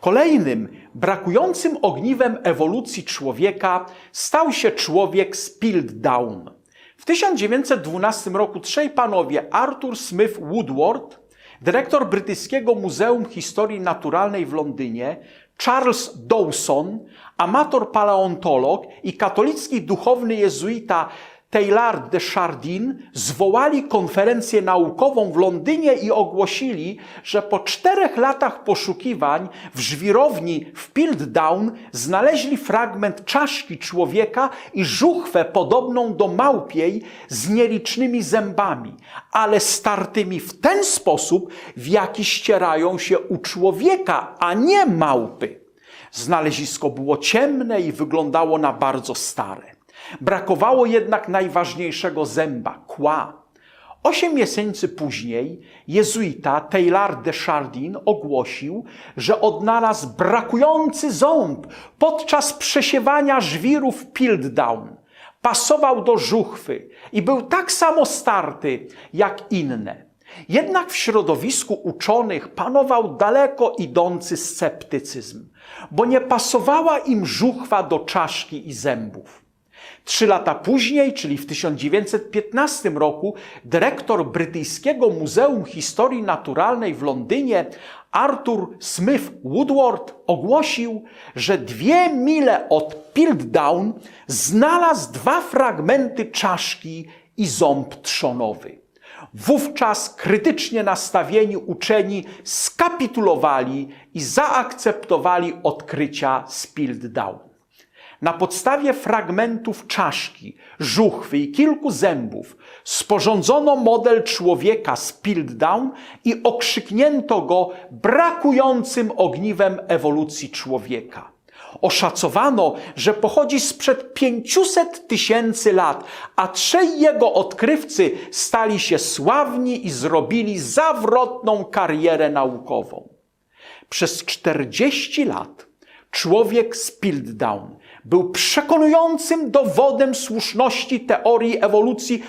Kolejnym brakującym ogniwem ewolucji człowieka stał się człowiek z Piltdown. W 1912 roku trzej panowie Arthur Smith Woodward, dyrektor brytyjskiego Muzeum Historii Naturalnej w Londynie, Charles Dawson, amator paleontolog i katolicki duchowny jezuita Teilhard de Chardin zwołali konferencję naukową w Londynie i ogłosili, że po czterech latach poszukiwań w żwirowni w Piltdown znaleźli fragment czaszki człowieka i żuchwę podobną do małpiej z nielicznymi zębami, ale startymi w ten sposób, w jaki ścierają się u człowieka, a nie małpy. Znalezisko było ciemne i wyglądało na bardzo stare. Brakowało jednak najważniejszego zęba kła. Osiem miesięcy później jezuita Teilhard de Chardin ogłosił, że odnalazł brakujący ząb podczas przesiewania żwirów Piltdown. Pasował do żuchwy i był tak samo starty jak inne. Jednak w środowisku uczonych panował daleko idący sceptycyzm, bo nie pasowała im żuchwa do czaszki i zębów. Trzy lata później, czyli w 1915 roku, dyrektor brytyjskiego Muzeum Historii Naturalnej w Londynie, Arthur Smith Woodward, ogłosił, że dwie mile od Piltdown znalazł dwa fragmenty czaszki i ząb trzonowy. Wówczas krytycznie nastawieni uczeni skapitulowali i zaakceptowali odkrycia z Piltdown. Na podstawie fragmentów czaszki, żuchwy i kilku zębów sporządzono model człowieka z Piltdown i okrzyknięto go brakującym ogniwem ewolucji człowieka. Oszacowano, że pochodzi sprzed 500 tysięcy lat, a trzej jego odkrywcy stali się sławni i zrobili zawrotną karierę naukową. Przez 40 lat człowiek z Piltdown był przekonującym dowodem słuszności teorii ewolucji